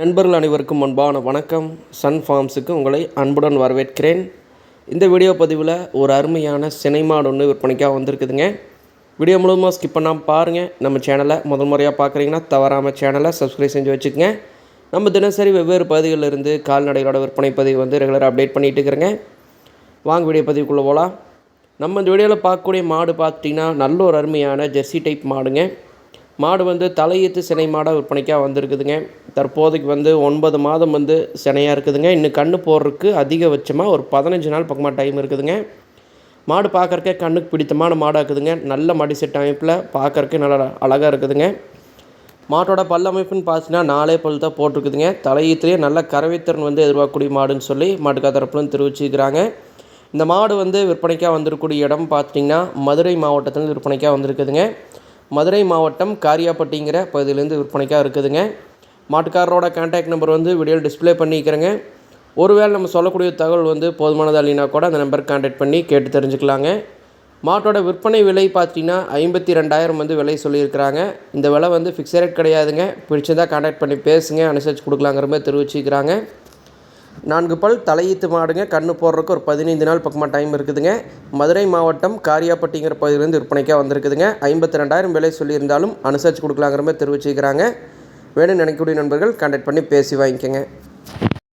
நண்பர்கள் அனைவருக்கும் அன்பான வணக்கம். சன் ஃபார்ம்ஸுக்கு உங்களை அன்புடன் வரவேற்கிறேன். இந்த வீடியோ பதிவில் ஒரு அருமையான சினைமாடு ஒன்று விற்பனைக்காக வந்திருக்குதுங்க. வீடியோ முழுவதுமாக ஸ்கிப் பண்ணாமல் பாருங்கள் நம்ம சேனலை முதல் முறையாக பார்க்குறீங்கன்னா தவறாமல் சேனலை சப்ஸ்கிரைப் செஞ்சு வச்சுக்கோங்க. நம்ம தினசரி வெவ்வேறு பகுதிகளில் இருந்து கால்நடைகளோட விற்பனை பதிவு வந்து ரெகுலராக அப்டேட் பண்ணிகிட்டு இருக்கிறேங்க. வாங்க வீடியோ பதிவுக்குள்ளே போகலாம் நம்ம இந்த வீடியோவில் பார்க்கக்கூடிய மாடு பார்த்துட்டிங்கன்னா நல்ல ஒரு அருமையான ஜெர்சி டைப் மாடுங்க. மாடு வந்து தலையீத்து சினை மாடாக விற்பனைக்காக வந்திருக்குதுங்க. தற்போதைக்கு வந்து ஒன்பது மாதம் வந்து சினையாக இருக்குதுங்க. இன்னும் கண்ணு போடுறதுக்கு அதிகபட்சமாக ஒரு பதினஞ்சு நாள் பக்கமாக டைம் இருக்குதுங்க. மாடு பார்க்குறக்கே கண்ணுக்கு பிடித்தமான மாடாக இருக்குதுங்க நல்ல மடி செட் அமைப்பில் பார்க்குறக்கே நல்லா அழகாக இருக்குதுங்க. மாட்டோட பல்லமைப்புன்னு பார்த்தீங்கன்னா நாலே பல் தான் போட்டிருக்குதுங்க. தலையீத்துலேயே நல்ல கறவைத்திறன் வந்து எதிர்பார்க்கக்கூடிய மாடுன்னு சொல்லி மாட்டுக்கா தரப்புலன்னு தெரிவிச்சுக்கிறாங்க இந்த மாடு வந்து விற்பனைக்காக வந்திருக்கக்கூடிய இடம் பார்த்தீங்கன்னா மதுரை மாவட்டத்தில் விற்பனைக்காக வந்திருக்குதுங்க. மதுரை மாவட்டம் காரியாப்பட்டிங்கிற பகுதியிலேருந்து விற்பனைக்காக இருக்குதுங்க. மாட்டுக்காரரோட கான்டாக்ட் நம்பர் வந்து வீடியோவில் டிஸ்ப்ளே பண்ணிக்கிறேங்க. ஒருவேளை நம்ம சொல்லக்கூடிய தகவல் வந்து போதுமானதாக இல்லைனா கூட அந்த நம்பருக்கு கான்டாக்ட் பண்ணி கேட்டு தெரிஞ்சுக்கலாங்க. மாட்டோட விற்பனை விலை பார்த்தீங்கன்னா ஐம்பத்தி ரெண்டாயிரம் வந்து விலை சொல்லியிருக்கிறாங்க. இந்த விலை வந்து ஃபிக்ஸ் ரேட் கிடையாதுங்க. பிடிச்சிருந்தால் கான்டாக்ட் பண்ணி பேசுங்க அனுசரித்து கொடுக்கலாங்கிற மாதிரி தெரிவிச்சுக்கிறாங்க. நான்கு பல் தலையீத்து மாடுங்க. கண்ணு போடுறதுக்கு ஒரு பதினைந்து நாள் பக்கமாக டைம் இருக்குதுங்க. மதுரை மாவட்டம் காரியாப்பட்டிங்கிற பகுதியிலேருந்து விற்பனைக்காக வந்திருக்குதுங்க. ஐம்பத்தி ரெண்டாயிரம் விலை சொல்லியிருந்தாலும் அனுசரித்து கொடுக்கலாங்கிற மாதிரி தெரிவிச்சுக்கிறாங்க வேணும்னு நினைக்கக்கூடிய நண்பர்கள் கான்டாக்ட் பண்ணி பேசி வாங்கிக்கோங்க.